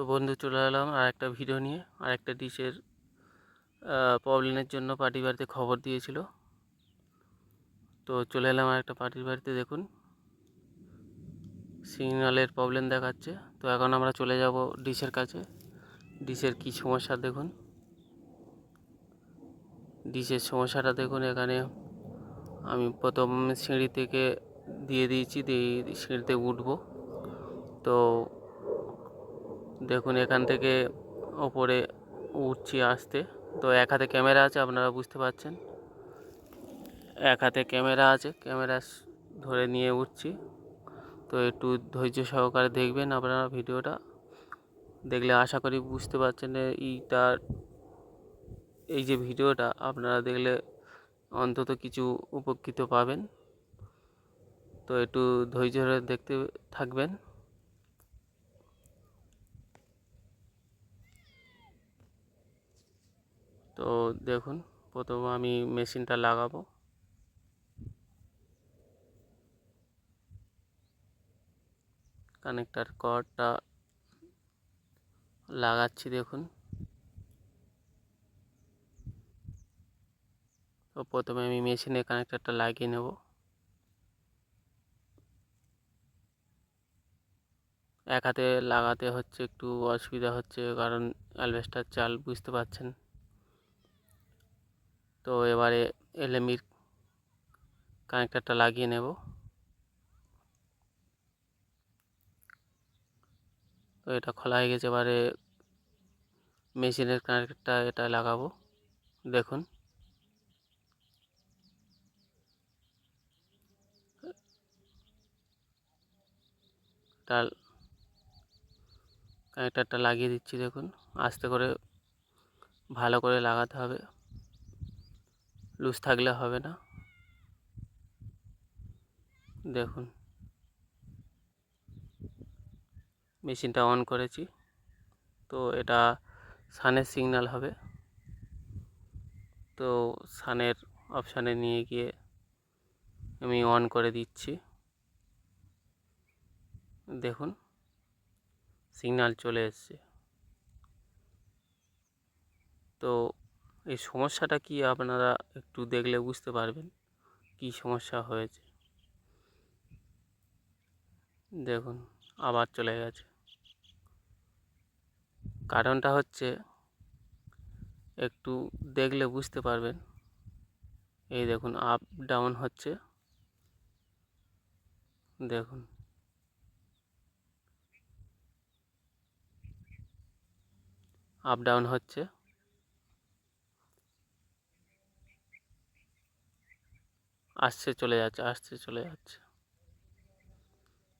তো বন্ধু চলে এলাম আর একটা ভিডিও নিয়ে আর একটা ডিশের প্রবলেমের জন্য পার্টি বাড়িতে খবর দিয়েছিল। তো চলে এলাম আর একটা পার্টির বাড়িতে, দেখুন। সিগনালের প্রবলেম দেখাচ্ছে। তো এখন আমরা চলে যাব ডিশের কাছে। ডিশের কী সমস্যা দেখুন। ডিশের সমস্যাটা দেখুন, এখানে আমি প্রথম সিঁড়ি থেকে দিয়ে দিয়েছি, দিয়ে সিঁড়িতে উঠবো। তো দেখুন, এখান থেকে ওপরে উঠছি আসতে। তো এক হাতে ক্যামেরা আছে, আপনারা বুঝতে পারছেন। এক হাতে ক্যামেরা আছে, ক্যামেরা ধরে নিয়ে উঠছি। তো একটু ধৈর্য সহকারে দেখবেন আপনারা ভিডিওটা। দেখলে আশা করি বুঝতে পারছেন এইটার এই যে ভিডিওটা, আপনারা দেখলে অন্তত কিছু উপকৃত পাবেন। তো একটু ধৈর্য ধরে দেখতে থাকবেন। তো দেখুন, প্রথম আমি মেশিনটা লাগাবো। কানেক্টার কর্ডটা লাগাচ্ছি, দেখুন। তো প্রথমে আমি মেশিনে কানেক্টারটা লাগিয়ে নেব। এক হাতে লাগাতে হচ্ছে, একটু অসুবিধা হচ্ছে, কারণ অ্যালভেস্টার চাল বুঝতে পারছেন। তো এবারে এলএমির কানেক্টারটা লাগিয়ে নেব। তো এটা খোলা হয়ে গেছে, এবারে মেশিনের কানেক্টারটা এটা লাগাবো, দেখুন। তার কানেক্টারটা লাগিয়ে দিচ্ছি, দেখুন। আস্তে করে ভালো করে লাগাতে হবে। লুজ থাকলে হবে না। দেখুন। মেশিনটা অন করেছি। তো এটা সানের সিগন্যাল হবে। তো সানের অপশানে নিয়ে গিয়ে আমি অন করে দিচ্ছি। দেখুন। সিগন্যাল চলে এসছে। তো এই সমস্যাটা কি আপনারা একটু দেখলে বুঝতে পারবেন কি সমস্যা হয়েছে। দেখুন, আবার চলে গেছে। কারণটা হচ্ছে একটু দেখলে বুঝতে পারবেন। এই দেখুন আপ ডাউন হচ্ছে। দেখুন। আপ ডাউন হচ্ছে। আসছে, চলে যাচ্ছে, আসছে, চলে যাচ্ছে।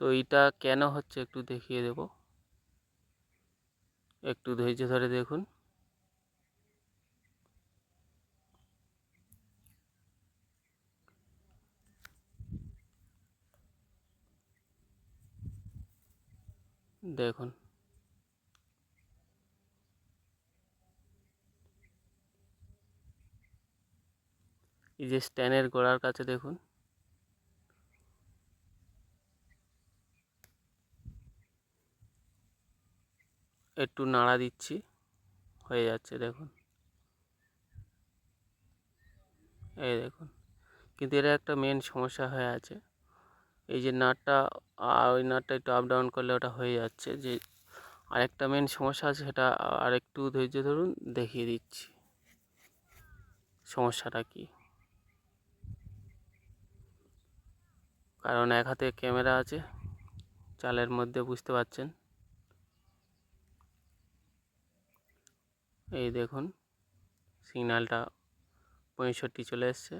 তো এইটা কেন হচ্ছে একটু দেখিয়ে দেব। একটু ধৈর্য ধরে দেখুন। দেখুন। এই যে স্ট্যানের গোড়ার কাছে দেখুন। একটু নাড়া দিচ্ছি, হয়ে যাচ্ছে দেখুন। এই দেখুন, কিন্তু এটা একটা মেন সমস্যা হয়ে আছে। এই যে নাটটা ওই নাটটা একটু আপ ডাউন করলে ওটা হয়ে যাচ্ছে। যে আরেকটা মেন সমস্যা আছে, সেটা আরেকটু ধৈর্য ধরুন, দেখিয়ে দিচ্ছি। সমস্যাটা কী? কারণ এক হাতে ক্যামেরা আছে, চালের মধ্যে বুঝতে পারছেন। এই দেখুন, সিগন্যালটা পঁয়ষট্টি চলে এসছে।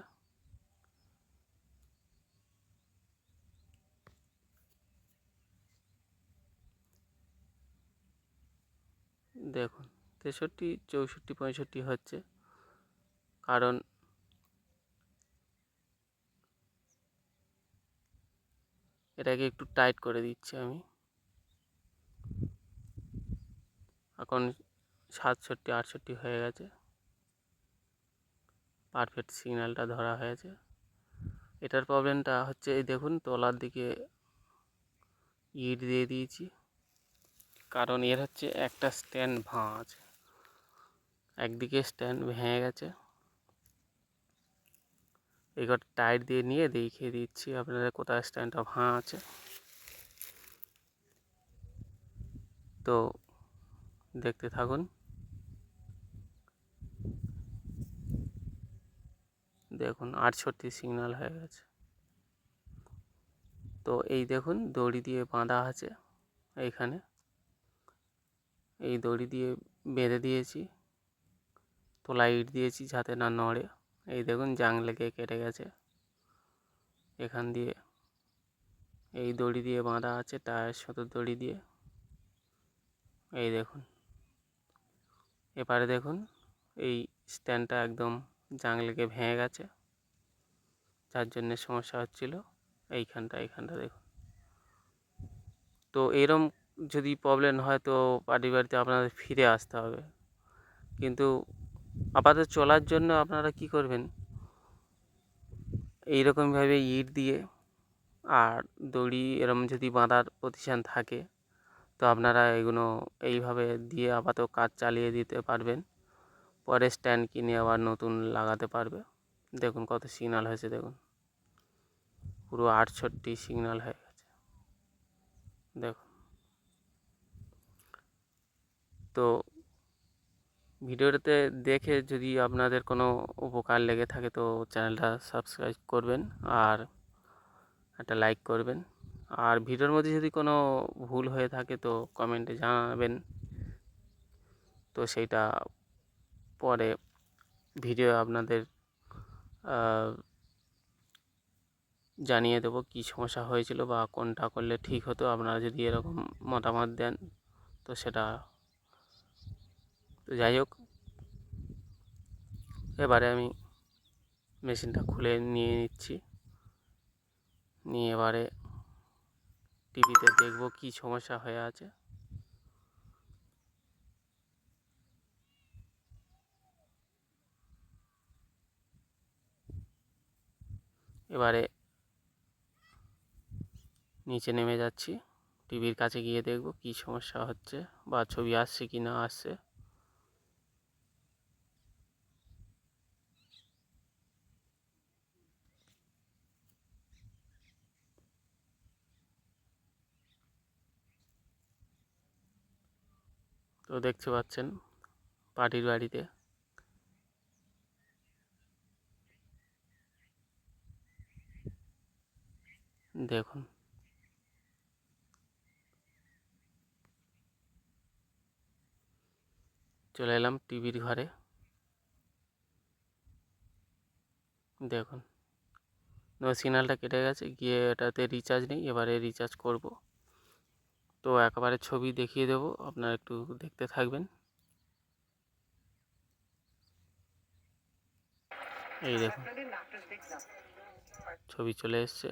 দেখুন, তেষট্টি, চৌষট্টি, পঁয়ষট্টি হচ্ছে। কারণ এটাকে একটু টাইট করে দিচ্ছি আমি। এখন সাতষট্টি, আটষট্টি হয়ে গেছে। পারফেক্ট সিগন্যালটা ধরা হয়েছে। এটার প্রবলেমটা হচ্ছে, এই দেখুন, তলার দিকে ইট দিয়ে দিয়েছি। কারণ এর হচ্ছে একটা স্ট্যান্ড ভাঙা আছে একদিকে স্ট্যান্ড ভেঙে গেছে। এবার টাইট দিয়ে নিয়ে দেখিয়ে দিচ্ছি আপনাদের কোথায় স্ট্যান্ডটা ভাঙা আছে। তো দেখতে থাকুন। দেখুন আটষট্টি সিগন্যাল হয়ে গেছে। তো এই দেখুন দড়ি দিয়ে বাঁধা আছে এইখানে এই দড়ি দিয়ে বেঁধে দিয়েছি। তোলা ইট দিয়েছি যাতে না নড়ে। এই দেখুন জাং লেগে কেটে গেছে। এখান দিয়ে এই দড়ি দিয়ে বাঁধা আছে, টায়ার সাথে দড়ি দিয়ে। এই দেখুন। এবারে দেখুন, এই স্ট্যান্ডটা একদম জাং লেগে ভেঙে গেছে। যার জন্যে সমস্যা হচ্ছিল এইখানটা এইখানটা দেখুন। তো এরম যদি প্রবলেম হয় তো পার্টি বাড়িতে আপনাদের ফিরে আসতে হবে। কিন্তু আপাতত চলার জন্য আপনারা কি করবেন? এইরকমভাবে ইট দিয়ে আর দড়ি এরম যদি বাঁধার প্রতিষ্ঠান থাকে, তো আপনারা এগুলো এইভাবে দিয়ে আপাতত কাজ চালিয়ে দিতে পারবেন। পরে স্ট্যান্ড কিনে আবার নতুন লাগাতে পারবে। দেখুন কত সিগনাল হয়েছে, দেখুন। পুরো আটষট্টি সিগনাল হয়ে গেছে। দেখুন। তো ভিডিওটাতে দেখে যদি আপনাদের কোনো উপকার লেগে থাকে তো চ্যানেলটা সাবস্ক্রাইব করবেন আর একটা লাইক করবেন। আর ভিডিওর মধ্যে যদি কোনো ভুল হয়ে থাকে তো কমেন্টে জানাবেন। তো সেইটা পরে ভিডিও আপনাদের জানিয়ে দেবো কী সমস্যা হয়েছিল বা কোনটা করলে ঠিক হতো। আপনারা যদি এরকম মতামত দেন তো সেটা তো যাই হোক, এবারে আমি মেশিনটা খুলে নিয়ে নিচ্ছি। নিয়ে এবারে টিভিতে দেখব কী সমস্যা হয়ে আছে। এবারে নিচে নেমে যাচ্ছি। টিভির কাছে গিয়ে দেখব কী সমস্যা হচ্ছে বা ছবি আসছে কি না আসছে। তো দেখতে পাচ্ছেন পার্টির বাড়িতে। দেখুন। চলে এলাম টিভির ঘরে। দেখুন। সিগন্যালটা কেটে গেছে, গিয়ে এটাতে রিচার্জ নেই, এবারে রিচার্জ করব। তো একবারে ছবি দেখিয়ে দেব আপনারা একটু দেখতে থাকবেন। এই দেখুন ছবি চলে এসছে।